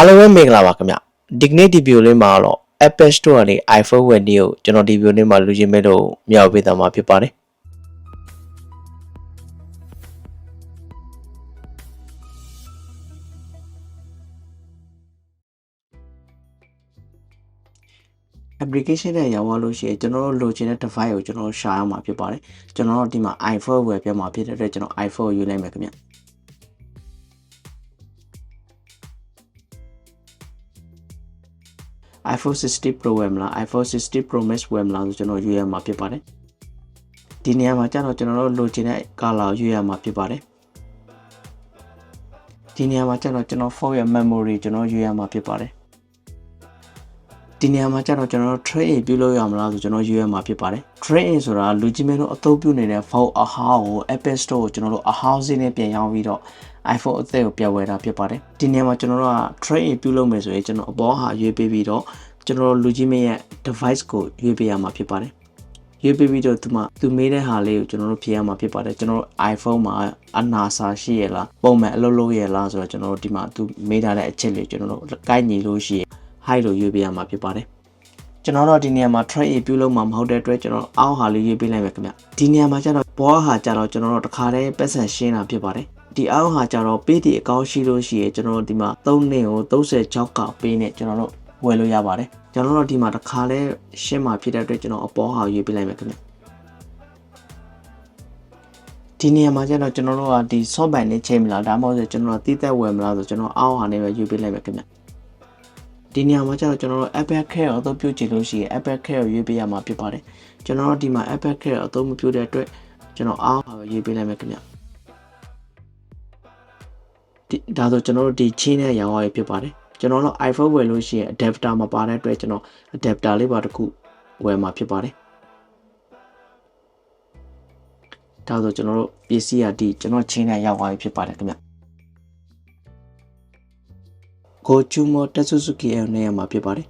အားလုံးပဲမင်္ဂလာပါခင်ဗျဒီကနေ့ဒီဗီဒီယိုလေးမှာတော့ Apple Store ကနေ iPhone ဝယ်နည်းကိုကျွန်တော်ဒီဗီဒီယိုလေးမှာလူချင်းမဲ့လို့မြောက်ပေးသွားမှာဖြစ်ပါတယ် application နဲ့ရောင်းသွားလို့ရှိရင်ကျွန်တော်တို့လိုချင်တဲ့ device ကိုကျွန်တော်တို့ရှာရမှာဖြစ်ပါတယ်ကျွန်တော်တို့ဒီမှာ iPhone ဝယ်ပြမှာဖြစ်တဲ့အတွက်ကျွန်တော် iPhone ကိုယူလိုက်မယ်ခင်ဗျ iPhone 60 Pro ဝယ်မလား iPhone 60 Pro Max ဝယ်မလားဆိုကျွန်တော်ရွေးရမှာဖြစ်ပါတယ်ဒီနေရာမှာကျတော့ကျွန်တော်တို့လိုချင်တဲ့ color ကိုရွေးရမှာဖြစ်ပါတယ်ဒီနေရာမှာကျတော့ကျွန်တော် phone ရဲ့ memory ကျွန်တော်ရွေးရမှာဖြစ်ပါတယ် ဒီနေရာမှာကျတော့ကျွန်တော်တို့ trade in ပြုလုပ်ရမလားဆိုကျွန်တော်ရွေးရမှာဖြစ်ပါတယ် trade in ဆိုတာလူကြီးမင်းတို့အသုံးပြုနေတဲ့ phone အဟောင်းကို Apple Store ကိုကျွန်တော်တို့အဟောင်းစင်းနဲ့ပြန်ရောင်းပြီးတော့ iPhone အသစ်ကိုပြဝယ်တာဖြစ်ပါတယ်ဒီနေရာမှာကျွန်တော်တို့က trade in ပြုလုပ်မယ်ဆိုရင်ကျွန်တော်အပေါ်ဟာရွေးပေးပြီးတော့ကျွန်တော်တို့လူကြီးမင်းရဲ့ device ကိုရွေးပေးရမှာဖြစ်ပါတယ်ရွေးပေးပြီးတော့သူမှသူမေးတဲ့ဟာလေးကိုကျွန်တော်တို့ဖြေရမှာဖြစ်ပါတယ်ကျွန်တော်တို့ iPhone မှာအနာစာရှိရလားပုံမှန်အလုပ်လုပ်ရလားဆိုတော့ကျွန်တော်တို့ဒီမှာသူမေးထားတဲ့အချက်လေးကျွန်တော်တို့ကိုက်ညီလို့ရှိရင် high လို့ရွေးပေးရမှာဖြစ်ပါတယ်ကျွန်တော်တို့ဒီနေရာမှာ trade in ပြုလုပ်မှာမဟုတ်တဲ့အတွက်ကျွန်တော်အောက်ဟာလေးရွေးပေးလိုက်မယ်ခင်ဗျဒီနေရာမှာကျတော့ဘောဟာကျတော့ကျွန်တော်တို့တခါတည်းပတ်စံရှင်းတာဖြစ်ပါတယ်ဒီအောက်ဟာကျတော့ပေးတီအကောင့်ရှိလို့ရှိရင်ကျွန်တော်တို့ဒီမှာ3နှစ်ကို36កောက်ပေးနဲ့ကျွန်တော်တို့ဝယ်လို့ရပါတယ်ကျွန်တော်တို့ဒီမှာတခါလဲရှင်းမှာဖြစ်တဲ့အတွက်ကျွန်တော်အပေါ်ဟာရွေးပေးလိုက်မယ်ခင်ဗျဒီနေရာမှာကျတော့ကျွန်တော်တို့ကဒီ software နဲ့ချိန်မလားဒါမှမဟုတ်ဆိုကျွန်တော်တို့တီးသက်ဝယ်မလားဆိုကျွန်တော်အောက်ဟာနဲ့ပဲရွေးပေးလိုက်မယ်ခင်ဗျ ဒီနေရာမှာကျတော့ကျွန်တော်တို့ Apple Care ကိုအသုံးပြုချင်လို့ရှိရင် Apple Care ကိုရွေးပေးရမှာဖြစ်ပါတယ်ကျွန်တော်တို့ဒီမှာ Apple Care ကိုအသုံးမပြုတဲ့အတွက်ကျွန်တော်အောက်ဟာပဲရွေးပေးလိုက်မယ်ခင်ဗျဒီဒါဆိုကျွန်တော်တို့ဒီချင်းနဲ့ရောင်းရရဖြစ်ပါတယ်ကျွန်တော်တို့ iPhone ဝယ်လို့ရှိရင် adapter မပါတဲ့အတွက်ကျွန်တော် adapter လေးပါတစ်ခုဝယ်မှာဖြစ်ပါတယ်ဒါဆိုကျွန်တော်တို့ပစ္စည်းကဒီကျွန်တော်ချင်းနဲ့ရောက်သွားပြီဖြစ်ပါတယ်ခင်ဗျ ကိုချူမိုတက်ဆူဆူကီအနဲ့ရမှာဖြစ်ပါတယ်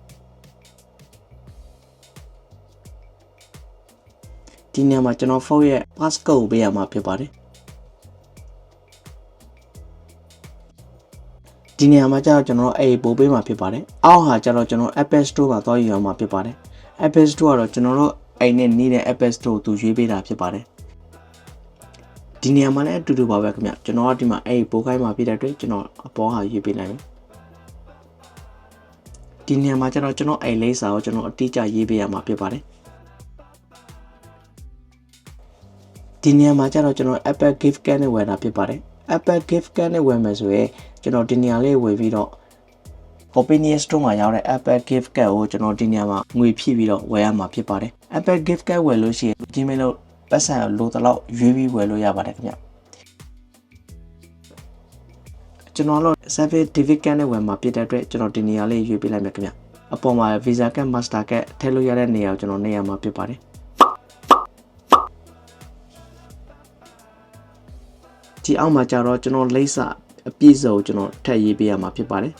ဒီနေရာမှာကျွန်တော်ဖုန်းရဲ့ passcode ကိုပေးရမှာဖြစ်ပါတယ်ဒီနေရာမှာကျတော့ကျွန်တော်အဲ့ပို့ပေးမှာဖြစ်ပါတယ်အောက်ဟာကျတော့ကျွန်တော် Apple Store မှာသွားယူရမှာဖြစ်ပါတယ် Apple Store ကတော့ကျွန်တော်တို့အဲ့နဲ့နေတဲ့ Apple Store ကိုသူရွေးပေးတာဖြစ်ပါတယ်ဒီနေရာမှာလည်းအတူတူပါပဲခင်ဗျကျွန်တော်ကဒီမှာအဲ့ပို့ခိုင်းမှာပြတဲ့အတွက်ကျွန်တော်အပေါ်ဟာရွေးပေးလိုက်မယ် ဒီနေရာမှာကျတော့ကျွန်တော်အဲ့လိပ်စာကိုကျွန်တော်အတိအကျရေးပေးရမှာဖြစ်ပါတယ်ဒီနေရာမှာကျတော့ကျွန်တော် Apple Gift Card နဲ့ဝယ်တာဖြစ်ပါတယ် Apple Gift Card နဲ့ဝယ်မယ်ဆိုရင်ကျွန်တော်ဒီနေရာလေးဝယ်ပြီးတော့ Opinion Store မှာရောက်တဲ့ Apple Gift Card ကိုကျွန်တော်ဒီနေရာမှာငွေဖြည့်ပြီးတော့ဝယ်ရမှာဖြစ်ပါတယ် Apple Gift Card ဝယ်လို့ရှိရင် Gmail လို့ပတ်စံလိုတလောက်ရွေးပြီးဝယ်လို့ရပါတယ်ခင်ဗျ ကျွန်တော်တို့ Certificate နဲ့ဝယ်မှာဖြစ်တဲ့အတွက်ကျွန်တော်ဒီနေရာလေးရွေးပေးလိုက်မယ်ခင်ဗျအပေါ်မှာ Visa Card Master Card ထည့်လို့ရတဲ့နေရာကိုကျွန်တော်နေရာမှာဖြစ်ပါတယ်ဒီအောက်မှာကျတော့ကျွန်တော်လိပ်စာအပြည့်စုံကျွန်တော်ထည့်ရေးပေးရမှာဖြစ်ပါတယ်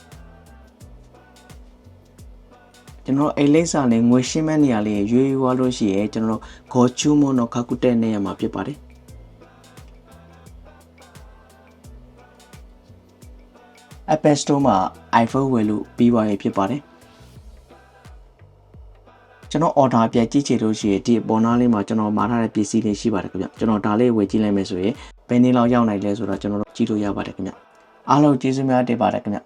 ကျွန်တော်အိတ်လိပ်စာနဲ့ငွေရှင်းမဲ့နေရာလေးရွေးရွားလို့ရှိရဲကျွန်တော်ဂေါ်ချူမွန်တော့ခါကုတဲ့နေရာမှာဖြစ်ပါတယ် Apple Store မှာ iPhone ဝယ်လို့ပြီးပါရဖြစ်ပါတယ်ကျွန်တော် order ပြကြည့်ချင်လို့ရှိရင်ဒီပေါ်နာလေးမှာကျွန်တော်မှာထားတဲ့ပစ္စည်းလေးရှိပါတယ်ခင်ဗျကျွန်တော်ဒါလေးဝယ်ကြည့်လိုက်မယ်ဆိုရင်ဘယ်နည်းလောက်ရောက်နိုင်လဲဆိုတော့ကျွန်တော်တို့ကြည့်လို့ရပါတယ်ခင်ဗျအားလုံးကျေးဇူးများတင်ပါတယ်ခင်ဗျ